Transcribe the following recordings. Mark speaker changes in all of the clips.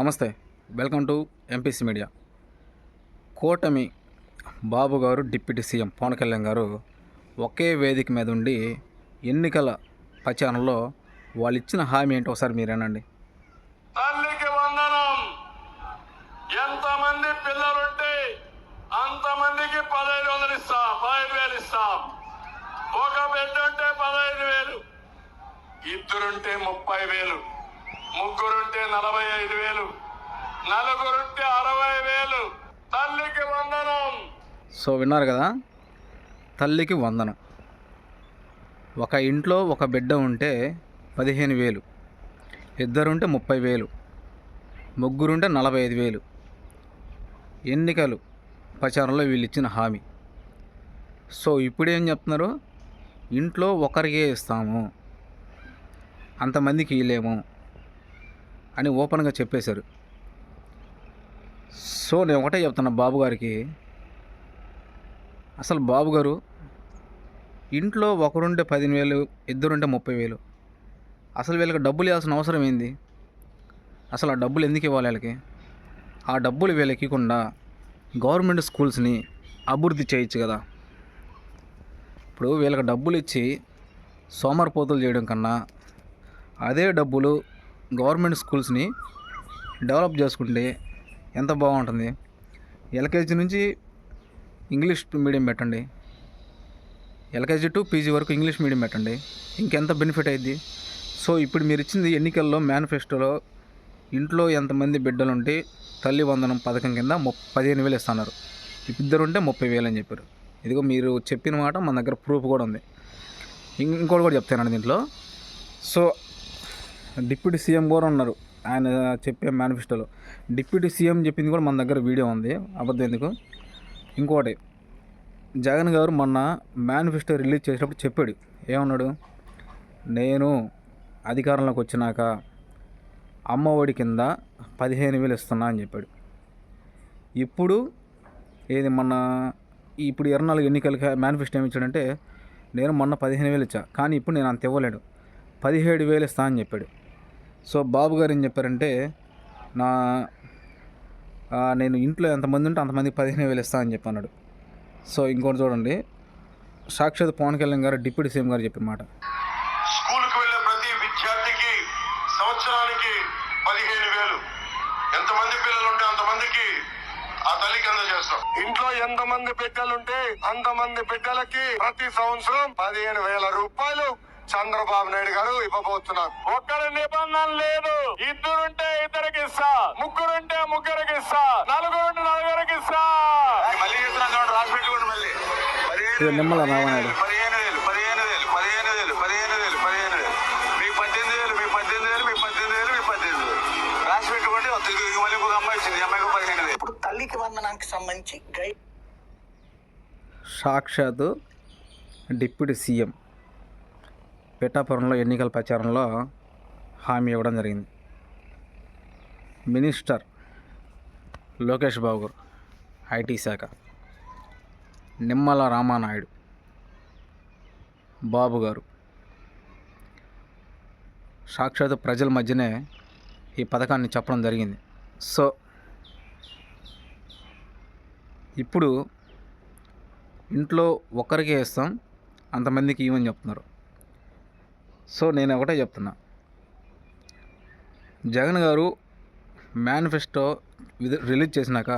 Speaker 1: నమస్తే. Welcome to MPC media కూటమి బాబు గారు డిప్యూటీ సీఎం పవన్ కళ్యాణ్ గారు ఒకే వేదిక మీద ఉండి ఎన్నికల ప్రచారంలో వాళ్ళు ఇచ్చిన హామీ ఏంటో ఒకసారి మీరేనండి
Speaker 2: తల్లికి వందనం. ఎంతమంది పిల్లలుంటే అంతమందికి పదహైదు వందలు ఇస్తాం పదహైదు వేలు ఇస్తాం. ఒక బిడ్డ ఉంటే పదహైదు వేలు ఇద్దరుంటే ముప్పై వేలు. ముగ్గురుంటే నలభై ఐదు వేలు నలుగురుంటే అరవై వేలు తల్లికి వందనం.
Speaker 1: సో విన్నారు కదా? తల్లికి వందనం. ఒక ఇంట్లో ఒక బిడ్డ ఉంటే పదిహేను వేలు ఇద్దరుంటే ముప్పై వేలు ముగ్గురుంటే నలభై ఐదు వేలు ఎన్నికలు ప్రచారంలో వీళ్ళు ఇచ్చిన హామీ. సో ఇప్పుడు ఏం చెప్తున్నారు? ఇంట్లో ఒకరికే ఇస్తాము. అంతమందికి ఇవ్వలేము అని ఓపెన్గా చెప్పేశారు. సో నేను ఒకటే చెప్తున్నా బాబుగారికి అసలు బాబుగారు ఇంట్లో ఒకరుంటే పదిహేను వేలు ఇద్దరుంటే ముప్పై వేలు అసలు వీళ్ళకి డబ్బులు ఇవ్వాల్సిన అవసరం ఏంది? అసలు ఆ డబ్బులు ఎందుకు ఇవ్వాలి వీళ్ళకి? ఆ డబ్బులు వీళ్ళకి ఇవ్వకుండా గవర్నమెంట్ స్కూల్స్ని అభివృద్ధి చేయొచ్చు కదా. ఇప్పుడు వీళ్ళకి డబ్బులు ఇచ్చి సోమరిపోతులు చేయడం కన్నా అదే డబ్బులు గవర్నమెంట్ స్కూల్స్ని డెవలప్ చేసుకుంటే ఎంత బాగుంటుంది? ఎల్కేజీ నుంచి ఇంగ్లీష్ మీడియం పెట్టండి. ఎల్కేజీ టు పీజీ వరకు ఇంగ్లీష్ మీడియం పెట్టండి. ఇంకెంత బెనిఫిట్ అయింది సో ఇప్పుడు మీరు ఇచ్చింది ఎన్నికల్లో మేనిఫెస్టోలో ఇంట్లో ఎంతమంది బిడ్డలు ఉంటే తల్లి వందనం పథకం కింద ముప్ పదిహేను వేలు ఇస్తున్నారు. ఇద్దరు ఉంటే ముప్పై వేలు అని చెప్పారు. ఇదిగో మీరు చెప్పిన మాట మన దగ్గర ప్రూఫ్ కూడా ఉంది. ఇంకోటి కూడా చెప్తానండి దీంట్లో. సో డిప్యూటీ సీఎం కూడా ఉన్నారు. ఆయన చెప్పే మేనిఫెస్టోలో. డిప్యూటీ సీఎం చెప్పింది కూడా మన దగ్గర వీడియో ఉంది. అబద్ధం ఎందుకు? ఇంకోటి జగన్ గారు మొన్న మేనిఫెస్టో రిలీజ్ చేసినప్పుడు చెప్పాడు. ఏమన్నాడు? నేను అధికారంలోకి వచ్చినాక అమ్మఒడి కింద పదిహేను వేలు ఇస్తున్నా అని చెప్పాడు. ఇప్పుడు ఏది మొన్న ఇప్పుడు ఇరవై నాలుగు ఎన్నికలకి మేనిఫెస్టో ఏమి ఇచ్చాడంటే నేను మొన్న పదిహేను వేలు ఇచ్చా. కానీ ఇప్పుడు నేను అంత ఇవ్వలేడు పదిహేడు వేలు ఇస్తా అని చెప్పాడు. సో బాబు గారు ఏం చెప్పారంటే నా నేను ఇంట్లో ఎంతమంది ఉంటే అంతమంది పదిహేను వేలు ఇస్తా అని చెప్పి సో ఇంకోటి చూడండి సాక్షాత్ పవన్ కళ్యాణ్ గారు డిప్యూటీ సీఎం గారు చెప్పిన మాట.
Speaker 2: స్కూల్కి వెళ్ళే ప్రతి విద్యార్థికి సంవత్సరానికి పదిహేను వేలు. ఎంతమంది పిల్లలు ఉంటే అంతమందికి ఆ తల్లికి అందజేస్తాం. ఇంట్లో ఎంతమంది బిడ్డలుంటే అంతమంది బిడ్డలకి ప్రతి సంవత్సరం పదిహేను వేల రూపాయలు. చంద్రబాబు నాయుడు గారు ఇవ్వబోతున్నారు. ఒక్కరి నిబంధన లేదు. ఇద్దరుంటే ఇద్దరికి ఇస్తా. ముగ్గురుంటే ముగ్గురికి ఇస్తా. నలుగురుంటే నలుగురికి ఇస్తా. మళ్ళీ చెప్తున్నాను చూడండి, రాసి పెట్టుకోండి మళ్ళీ.
Speaker 1: నిమ్మల రామనాయుడు.
Speaker 2: పదిహేను వేలు పదిహేను వేలు పదిహేను వేలు పదిహేను వేలు పదిహేను వేలు. మీకు పద్దెనిమిది వేలు మీకు పద్దెనిమిది వేలు మీకు పద్దెనిమిది వేలు మీకు పద్దెనిమిది వేలు. రాసి పెట్టుకోండి వస్తుంది. ఇంక మళ్ళీ ఇంకొక అమ్మాయి వచ్చింది ఈ అమ్మాయికి పదిహేను వేలు.
Speaker 3: ఇప్పుడు తల్లికి వందనానికి సంబంధించి
Speaker 1: సాక్షాత్ డిప్యూటీ సీఎం. పిఠాపురంలో ఎన్నికల ప్రచారంలో హామీ ఇవ్వడం జరిగింది. మినిస్టర్ లోకేష్ బాబు గారు ఐటీ శాఖ. నిమ్మల రామానాయుడు బాబు గారు. సాక్షాత్ ప్రజల మధ్యనే ఈ పథకాన్ని చెప్పడం జరిగింది. సో ఇప్పుడు ఇంట్లో ఒక్కరికే ఇస్తాం అంతమందికి ఇవ్వని చెప్తున్నారు. సో నేను ఒకటే చెప్తున్నా. జగన్ గారు మేనిఫెస్టో రిలీజ్ చేసినాక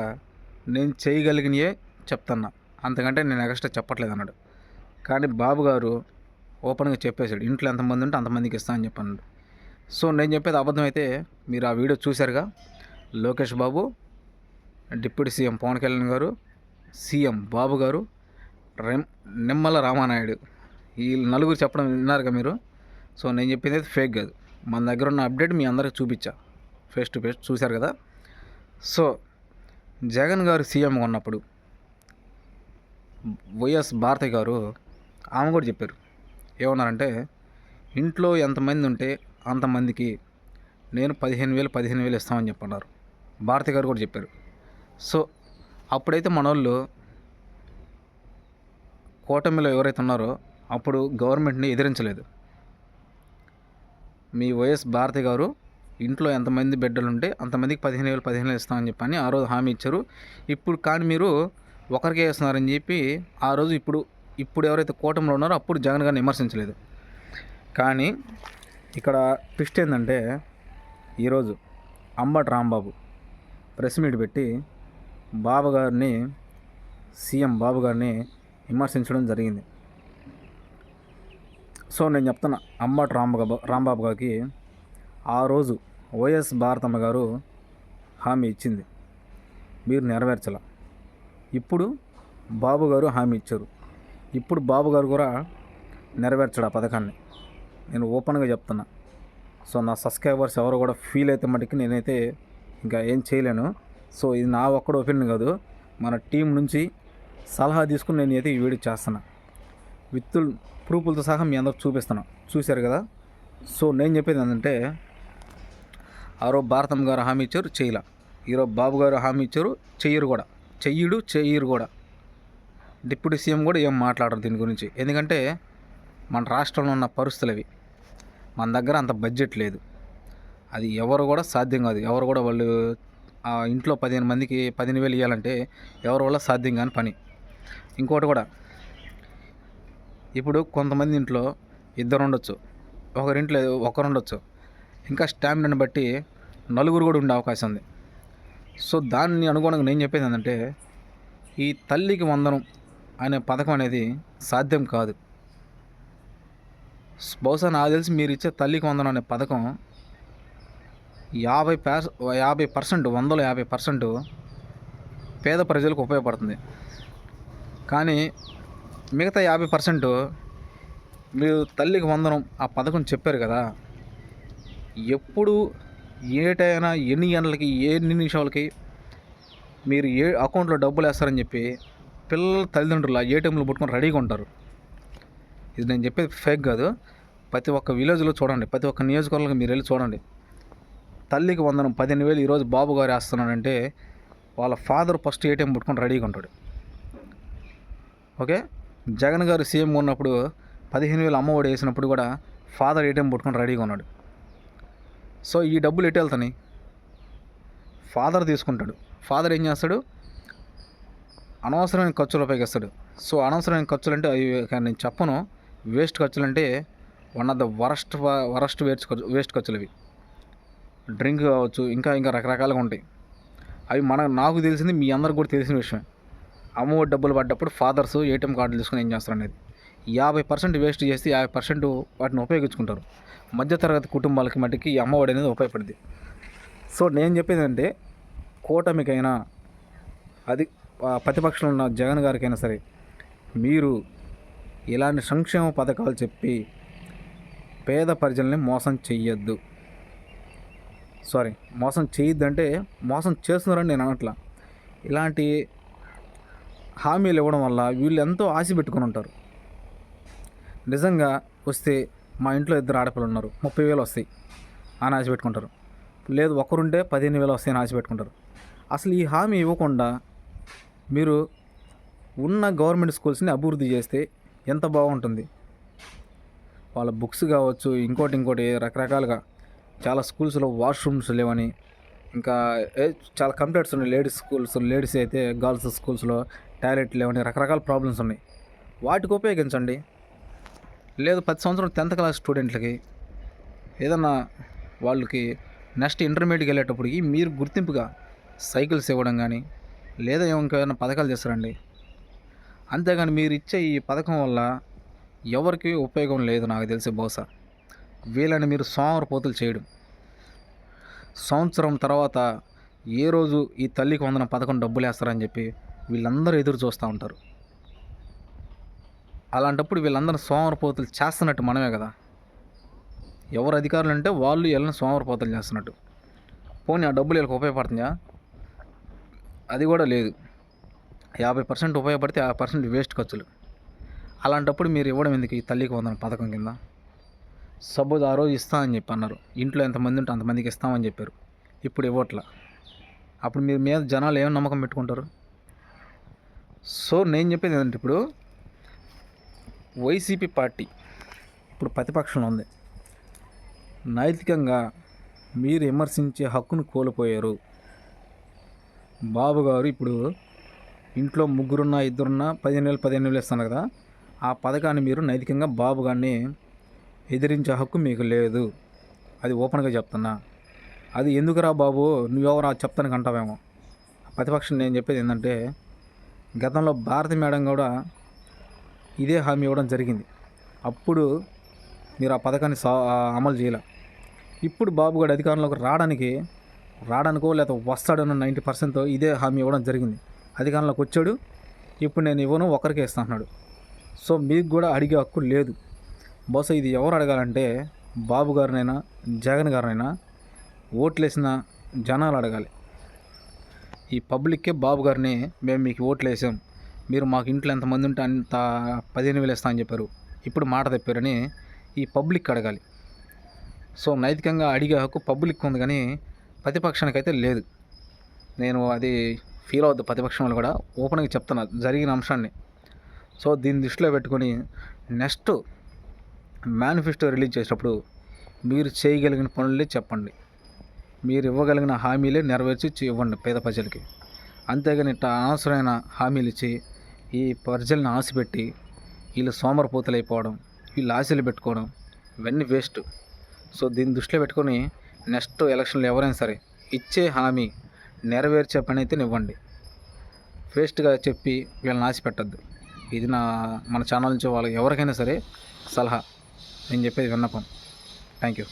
Speaker 1: నేను చేయగలిగినయే చెప్తున్నా. అంతకంటే నేను ఎక్స్ట్రా చెప్పట్లేదు అన్నాడు. కానీ బాబు గారు ఓపెన్గా చెప్పేశాడు. ఇంట్లో ఎంతమంది ఉంటే అంతమందికి ఇస్తా అని చెప్పన్నాడు. సో నేను చెప్పేది అబద్ధం అయితే మీరు ఆ వీడియో చూశారుగా. Lokesh Babu deputy CM Pawan Kalyan garu CM Babu గారు రెమ్ నిమ్మల రామానాయుడు. ఈ నలుగురు చెప్పడం విన్నారుగా మీరు? సో నేను చెప్పింది అయితే ఫేక్ కాదు. మన దగ్గర ఉన్న అప్డేట్ మీ అందరికి చూపించా. ఫేస్ టు ఫేస్ చూశారు కదా. సో జగన్ గారు సీఎం ఉన్నప్పుడు వైఎస్ భారతి గారు ఆమె కూడా చెప్పారు. ఏమన్నారంటే ఇంట్లో ఎంతమంది ఉంటే అంతమందికి నేను పదిహేను వేలు పదిహేను వేలు ఇస్తామని చెప్పన్నారు. భారతి గారు కూడా చెప్పారు. సో అప్పుడైతే మన వాళ్ళు కూటమిలో ఎవరైతే ఉన్నారో అప్పుడు గవర్నమెంట్ని ఎదిరించలేదు. మీ వైఎస్ భారతి గారు ఇంట్లో ఎంతమంది బిడ్డలు ఉంటే అంతమందికి పదిహేను వేలు పదిహేను వేలు ఇస్తామని చెప్పని ఆ రోజు హామీ ఇచ్చారు. ఇప్పుడు కానీ మీరు ఒకరికే ఇస్తున్నారని చెప్పి ఆ రోజు ఇప్పుడు ఇప్పుడు ఎవరైతే కూటమిలో ఉన్నారో అప్పుడు జగన్ గారిని విమర్శించలేదు. కానీ ఇక్కడ ట్విస్ట్ ఏంటంటే ఈరోజు అంబటి రాంబాబు ప్రెస్ మీట్ పెట్టి బాబు గారిని సీఎం బాబు గారిని విమర్శించడం జరిగింది. సో నేను చెప్తున్నా అంబటి రాంబాబు రాంబాబు గారికి ఆ రోజు వైఎస్ భారతమ్మ గారు హామీ ఇచ్చింది. మీరు నెరవేర్చాల. ఇప్పుడు బాబు గారు హామీ ఇచ్చారు. ఇప్పుడు బాబు గారు కూడా నెరవేర్చడు ఆ పథకాన్ని. నేను ఓపెన్గా చెప్తున్నా. సో నా సబ్స్క్రైబర్స్ ఎవరు కూడా ఫీల్ అయితే మటుకు నేనైతే ఇంకా ఏం చేయలేను. సో ఇది నా ఒక్కడ ఒపీనియన్ కాదు మన టీం నుంచి సలహా తీసుకుని నేను అయితే ఈ వీడియో చేస్తున్నా. విత్ ప్రూఫ్లతో సహా మీ అందరు చూపిస్తున్నాను చూశారు కదా? సో నేను చెప్పేది ఏంటంటే ఆ రోజు భారతం గారు హామీ ఇచ్చారు చేయలే. ఈరోజు బాబు గారు హామీ ఇచ్చారు చెయ్యరు కూడా. చెయ్యడు చెయ్యరు కూడా. డిప్యూటీ సీఎం కూడా ఏం మాట్లాడరు దీని గురించి. ఎందుకంటే మన రాష్ట్రంలో ఉన్న పరిస్థితులు అవి. మన దగ్గర అంత బడ్జెట్ లేదు. అది ఎవరు కూడా సాధ్యం కాదు. ఎవరు కూడా వాళ్ళు ఆ ఇంట్లో పదిహేను మందికి పదిహేను వేలు ఇవ్వాలంటే ఎవరి వల్ల సాధ్యం కాని పని. ఇంకోటి కూడా ఇప్పుడు కొంతమంది ఇంట్లో ఇద్దరు ఉండొచ్చు ఒకరింట్లో ఒకరు ఉండొచ్చు ఇంకా స్టామినాని బట్టి నలుగురు కూడా ఉండే అవకాశం ఉంది సో దాన్ని అనుగుణంగా నేను చెప్పేది ఏంటంటే ఈ తల్లికి వందనం అనే పథకం అనేది సాధ్యం కాదు. బహుశా నాకు తెలిసి మీరు ఇచ్చే తల్లికి వందనం అనే పథకం యాభై పర్స యాభై పర్సెంట్ వందలో యాభై పర్సెంట్ పేద ప్రజలకు ఉపయోగపడుతుంది. కానీ మిగతా యాభై పర్సెంట్ మీరు తల్లికి వందనం ఆ పథకం చెప్పారు కదా ఎప్పుడు ఏటైనా ఎన్ని గంటలకి ఎన్ని నిమిషాలకి మీరు ఏ అకౌంట్లో డబ్బులు వేస్తారని చెప్పి పిల్లల తల్లిదండ్రులు ఆ ఏటీఎంలు పుట్టుకొని రెడీగా ఉంటారు. ఇది నేను చెప్పేది ఫేక్ కాదు. ప్రతి ఒక్క విలేజ్లో చూడండి ప్రతి ఒక్క నియోజకవర్గంలో మీరు వెళ్ళి చూడండి. తల్లికి వందనం పదిహేను వేలు ఈరోజు బాబు గారు వేస్తున్నాడంటే వాళ్ళ ఫాదర్ ఫస్ట్ ఏటీఎం పుట్టుకొని రెడీగా ఉంటాడు. ఓకే? జగన్ గారు సీఎం ఉన్నప్పుడు పదిహేను వేలు అమ్మఒడి వేసినప్పుడు కూడా ఫాదర్ ఏటీఎం పుట్టుకొని రెడీగా ఉన్నాడు. సో ఈ డబ్బులు ఎటు వెళ్తాయి ఫాదర్ తీసుకుంటాడు. ఫాదర్ ఏం చేస్తాడు? అనవసరమైన ఖర్చులు ఉపయోగిస్తాడు. సో అనవసరమైన ఖర్చులు అంటే అవి కానీ నేను చెప్పను. వేస్ట్ ఖర్చులు అంటే one of the worst worst waste ఖర్చు వేస్ట్ ఖర్చులు అవి. డ్రింక్ కావచ్చు ఇంకా ఇంకా రకరకాలుగా ఉంటాయి. అవి మన నాకు తెలిసింది మీ అందరికి కూడా తెలిసిన విషయం అమ్మఒడి డబ్బులు పడ్డప్పుడు ఫాదర్స్ ఏటీఎం కార్డులు తీసుకుని ఏం చేస్తారు అనేది. యాభై పర్సెంట్ వేస్ట్ చేసి యాభై పర్సెంట్ వాటిని ఉపయోగించుకుంటారు. మధ్యతరగతి కుటుంబాలకి మటుకి ఈ అమ్మఒడి అనేది ఉపయోగపడుద్ది. సో నేను చెప్పేది అంటే కూటమికైనా అది ప్రతిపక్షంలో ఉన్న జగన్ గారికైనా సరే మీరు ఇలాంటి సంక్షేమ పథకాలు చెప్పి పేద ప్రజల్ని మోసం చెయ్యొద్దు. సారీ మోసం చేయొద్దంటే మోసం చేస్తున్నారని నేను అనట్లా. ఇలాంటి హామీలు ఇవ్వడం వల్ల వీళ్ళు ఎంతో ఆశ పెట్టుకుని ఉంటారు. నిజంగా వస్తే మా ఇంట్లో ఇద్దరు ఆడపిల్లలు ఉన్నారు. ముప్పై వేలు వస్తాయి అని ఆశ పెట్టుకుంటారు. లేదు ఒకరుంటే పదిహేను వేలు వస్తాయని ఆశ పెట్టుకుంటారు. అసలు ఈ హామీ ఇవ్వకుండా మీరు ఉన్న గవర్నమెంట్ స్కూల్స్ని అభివృద్ధి చేస్తే ఎంత బాగుంటుంది? వాళ్ళ బుక్స్ కావచ్చు ఇంకోటి ఇంకోటి రకరకాలుగా చాలా స్కూల్స్లో వాష్రూమ్స్ లేవని ఇంకా చాలా కంప్లైంట్స్ ఉన్నాయి. లేడీస్ స్కూల్స్ లేడీస్ అయితే గర్ల్స్ స్కూల్స్లో టాయిలెట్ లేవని రకరకాల ప్రాబ్లమ్స్ ఉన్నాయి. వాటికి ఉపయోగించండి. లేదు పది సంవత్సరం టెన్త్ క్లాస్ స్టూడెంట్లకి ఏదన్నా వాళ్ళకి నెక్స్ట్ ఇంటర్మీడియట్కి వెళ్ళేటప్పటికి మీరు గుర్తింపుగా సైకిల్స్ ఇవ్వడం కానీ లేదా ఇంకేమైనా పథకాలు చేస్తారండి. అంతేగాని మీరు ఇచ్చే ఈ పథకం వల్ల ఎవరికి ఉపయోగం లేదు నాకు తెలిసి బహుశా. వీళ్ళని మీరు సోమరపోతులు చేయడం. సంవత్సరం తర్వాత ఏ రోజు ఈ తల్లికి వందన పథకం డబ్బులు వేస్తారని చెప్పి వీళ్ళందరూ ఎదురు చూస్తూ ఉంటారు. అలాంటప్పుడు వీళ్ళందరూ సోమరపోతులు చేస్తున్నట్టు మనమే కదా. ఎవరు అధికారులు అంటే వాళ్ళు వీళ్ళని సోమరపోతలు చేస్తున్నట్టు. పోనీ ఆ డబ్బులు వీళ్ళకి ఉపయోగపడుతుందా? అది కూడా లేదు. యాభై పర్సెంట్ ఉపయోగపడితే యాభై పర్సెంట్ వేస్ట్ ఖర్చులు. అలాంటప్పుడు మీరు ఇవ్వడం ఎందుకు ఈ తల్లికి వందన పథకం కింద? సపోజ్ ఆ రోజు ఇస్తా అని చెప్పి అన్నారు. ఇంట్లో ఎంతమంది ఉంటే అంతమందికి ఇస్తామని చెప్పారు. ఇప్పుడు ఇవ్వట్లా. అప్పుడు మీరు మీద జనాలు ఏం నమ్మకం పెట్టుకుంటారు? సో నేను చెప్పేది ఏంటంటే ఇప్పుడు వైసీపీ పార్టీ ఇప్పుడు ప్రతిపక్షంలో ఉంది. నైతికంగా మీరు విమర్శించే హక్కును కోల్పోయారు. బాబు గారు ఇప్పుడు ఇంట్లో ముగ్గురున్నా ఇద్దరున్నా పదిహేను వేలు పదిహేను వేలు ఇస్తున్నారు కదా. ఆ పథకాన్ని మీరు నైతికంగా బాబు గారిని ఎదిరించే హక్కు మీకు లేదు. అది ఓపెన్గా చెప్తున్నా. అది ఎందుకురా బాబు? నువ్వెవరా చెప్తానికి అంటావేమో ప్రతిపక్షం నేను చెప్పేది ఏంటంటే గతంలో భారతి మేడం కూడా ఇదే హామీ ఇవ్వడం జరిగింది. అప్పుడు మీరు ఆ పథకాన్ని సా అమలు చేయలే. ఇప్పుడు బాబు గారు అధికారంలోకి రావడానికి రావడానికో లేదా వస్తాడన్న నైంటీ పర్సెంట్ ఇదే హామీ ఇవ్వడం జరిగింది. అధికారంలోకి వచ్చాడు. ఇప్పుడు నేను ఇవ్వను ఒకరికే ఇస్తా సో మీకు కూడా అడిగే హక్కు లేదు. బహుశా ఇది ఎవరు అడగాలంటే బాబు గారినైనా జగన్ గారినైనా ఓట్లేసిన జనాలు అడగాలి. ఈ పబ్లిక్కే బాబు గారిని మేము మీకు ఓట్లు వేసాం మీరు మాకు ఇంట్లో ఎంతమంది ఉంటే అంత పదిహేను వేలు ఇస్తా అని చెప్పారు. ఇప్పుడు మాట తెప్పారని ఈ పబ్లిక్ అడగాలి. సో నైతికంగా అడిగే హక్కు పబ్లిక్ ఉంది కానీ ప్రతిపక్షానికి అయితే లేదు. నేను అది ఫీల్ అవుద్ది ప్రతిపక్షం వాళ్ళు కూడా. ఓపెన్గా చెప్తున్నా జరిగిన అంశాన్ని. సో దీన్ని దృష్టిలో పెట్టుకొని నెక్స్ట్ మేనిఫెస్టో రిలీజ్ చేసేటప్పుడు మీరు చేయగలిగిన పనులే చెప్పండి. మీరు ఇవ్వగలిగిన హామీలే నెరవేర్చి ఇవ్వండి పేద ప్రజలకి. అంతేగాని ఇట్లా అనవసరమైన హామీలు ఇచ్చి ఈ ప్రజల్ని ఆశపెట్టి వీళ్ళు సోమరపోతులు అయిపోవడం వీళ్ళు ఆశలు పెట్టుకోవడం ఇవన్నీ వేస్ట్. సో దీన్ని దృష్టిలో పెట్టుకొని నెక్స్ట్ ఎలక్షన్లో ఎవరైనా సరే ఇచ్చే హామీ నెరవేర్చే పని అయితే ఇవ్వండి. వేస్ట్గా చెప్పి వీళ్ళని ఆశ పెట్టద్దు ఇది నా మన ఛానల్ నుంచి వాళ్ళకి ఎవరికైనా సరే సలహా. నేను చెప్పేది విన్నపం. Thank you